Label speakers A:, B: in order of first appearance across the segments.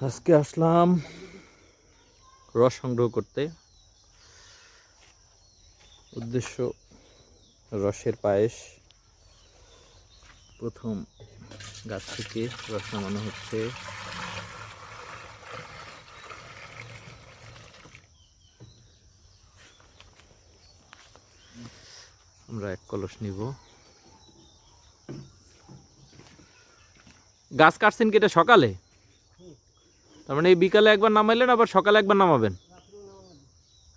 A: আজকে আসলাম রস সংগ্রহ করতে। উদ্দেশ্য, রসের পায়েস। প্রথম গাছ থেকে রস নামানো হচ্ছে। আমরা এক কলস নিব। গাছ কাটছেন কি এটা সকালে? তার মানে এই বিকালে একবার নামাইলেন, আবার সকালে একবার নামাবেন?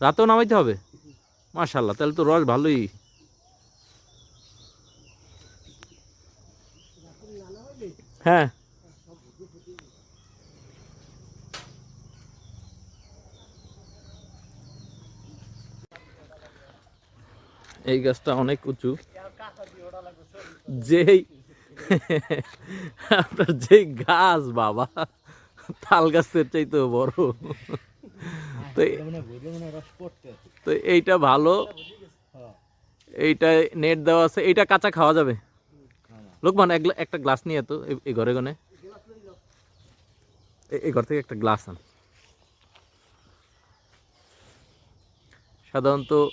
A: রাতেও নামাইতে হবে? মাশাল্লাহ তাহলে তো রস ভালোই। হ্যাঁ। এই গাছটা অনেক উঁচু। যেই আপনার যেই গাছ, বাবা। তাল গাছের চাইতেও বড়। তো তো এইটা ভালো। এইটা নেট দেওয়া আছে। এইটা কাঁচা খাওয়া যাবে। লোকমান একটা গ্লাস নিয়ে তো এই- ঘরে গনে। এ- এই ঘর থেকে একটা গ্লাস আন। সাধারণত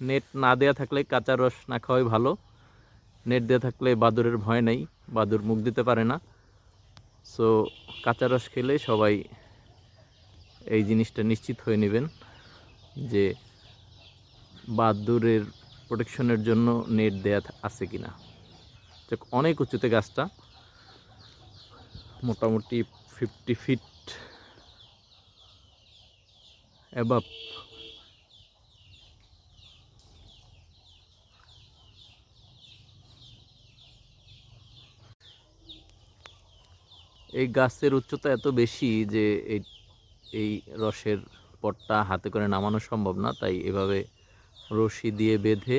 A: নেট না দেয়া থাকলে কাঁচা রস না খাওয়াই ভালো। নেট দেওয়া থাকলে বাদুরের ভয় নেই। বাদুর মুখ দিতে পারে না। সো কাঁচা রস খেলে সবাই এই জিনিসটা নিশ্চিত হয়ে নেবেন যে বাদুরের প্রোটেকশনের জন্য নেট দেয়া আছে কিনা। তো অনেক উঁচুতে গাছটা। মোটামুটি ফিফটি ফিট অ্যাবাভ এই গাছের উচ্চতা এত বেশি যে এই এই রসের পটটা হাতে করে নামানো সম্ভব না তাই এভাবে রশি দিয়ে বেঁধে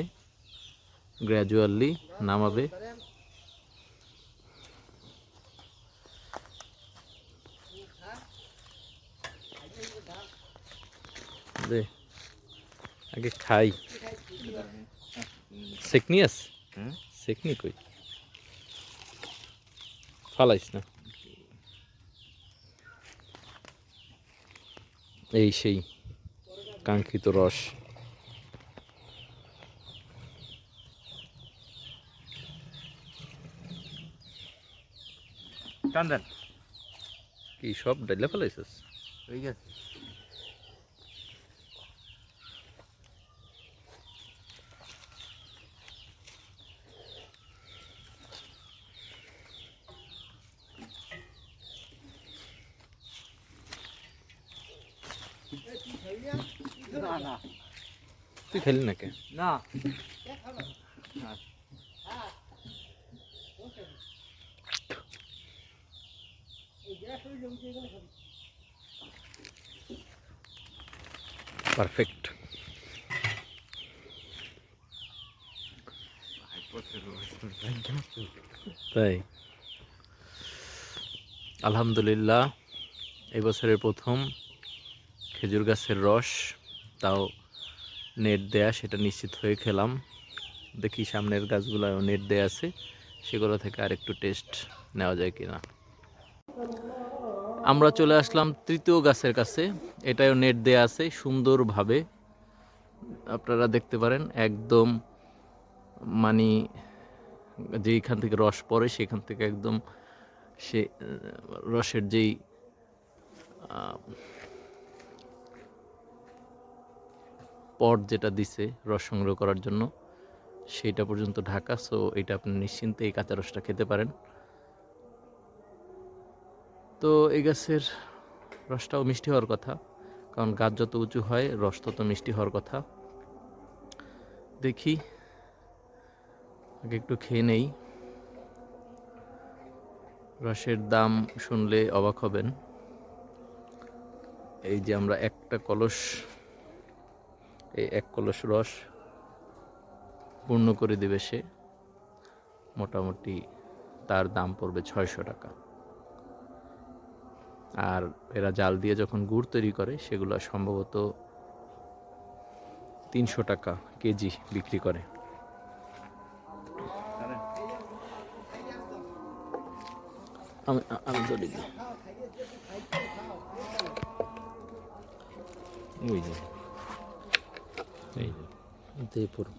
A: গ্র্যাজুয়ালি নামাবে। দে আগে খাই। সেকনি আস? সেকনি কই? ফালাইস না। এই সেই কাঙ্ক্ষিত রস।
B: টান
A: কি সব ডাইলে ফেলাইছিস?
B: হয়ে গেছে। না না
A: তুই খেলি নাকি?
B: না।
A: পারফেক্ট। তাই। আলহামদুলিল্লাহ এই বছরের প্রথম খেজুর গাছের রস। তাও নেট দেয়া, সেটা নিশ্চিত হয়ে খেলাম। দেখি সামনের গাছগুলো নেট দেয়া আছে, সেগুলো থেকে আর একটু টেস্ট নেওয়া যায় কিনা। আমরা চলে আসলাম তৃতীয় গাছের কাছে এটাও নেট দেয়া আছে, সুন্দরভাবে। আপনারা দেখতে পারেন, একদম মানে যেইখান থেকে রস পড়ে, সেখান থেকে একদম সে, রসের যেই পট যেটা দিছে রস সংগ্রহ করার জন্য, সেইটা পর্যন্ত ঢাকা। সো এটা আপনি নিশ্চিন্তে এই কাঁচা রসটা খেতে পারেন। তো এই গাছের রসটাও মিষ্টি হওয়ার কথা, কারণ গাছ যত উঁচু হয়, রস তত মিষ্টি হওয়ার কথা। দেখি, আগে একটু খেয়ে নেই। রসের দাম শুনলে অবাক হবেন। এই যে আমরা একটা কলস এই এক কলস রস পূর্ণ করে দেবে সে। মোটামুটি তার দাম পড়বে ছয়শো টাকা। আর এরা জাল দিয়ে যখন গুড় তৈরি করে, সেগুলো সম্ভবত তিনশো টাকা কেজি বিক্রি করে। আমি আমি ওই যে। এই যে দিয়ে পুরো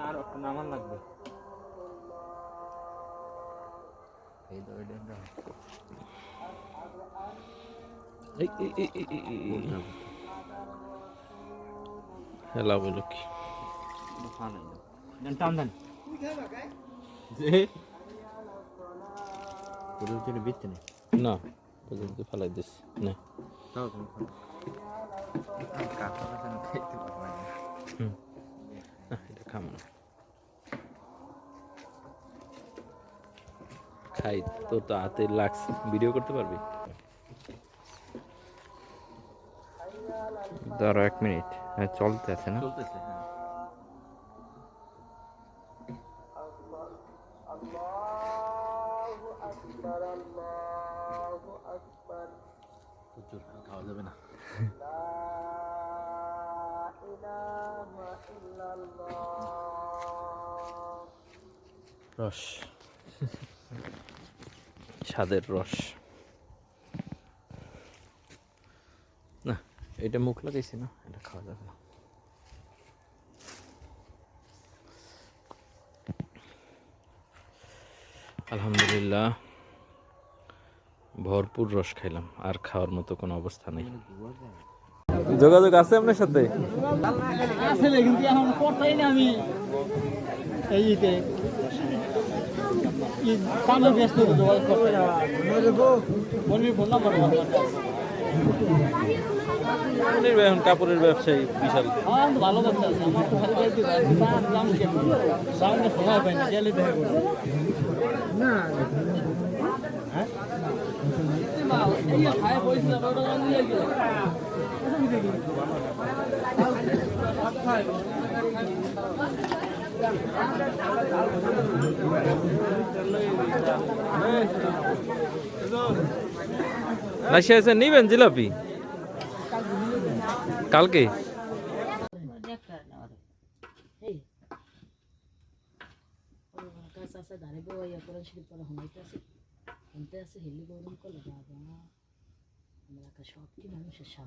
B: আর একটু নামান লাগবে
A: হেলা বলো কি
B: টান নেই
A: না পর্যন্ত ফেলাই দিস না এটা খাম না খাই তোর তো হাতে লাগছে। ভিডিও করতে পারবি?
B: ধরো এক মিনিট। হ্যাঁ চলতে আছে না?
A: চলতেছে হ্যাঁ। প্রচুর খাওয়া যাবে না। রস। স্বাদের রস। না, এটা মুখ লাগাইছি না, এটা খাওয়া যাবে না। আলহামদুলিল্লাহ, ভরপুর রস খাইলাম, আর খাওয়ার মতো কোনো অবস্থা নেই। যোগাযোগ আছে আপনার সাথে?
C: কিন্তু এখন আমি। এই ই কামে ব্যস্ত যোগাযোগ করতে
A: এখন কাপড়ের ব্যবসায়ী বিশাল।
C: ভালো দাম কেমন সামনে সময় পাই গেলে খায়
A: রাশিয়া এসে নিবেন জিলাপি কালকে
D: ইয়া শুনতে আছে হেলি গরম করলে আমরা সব কি মানুষের সামনে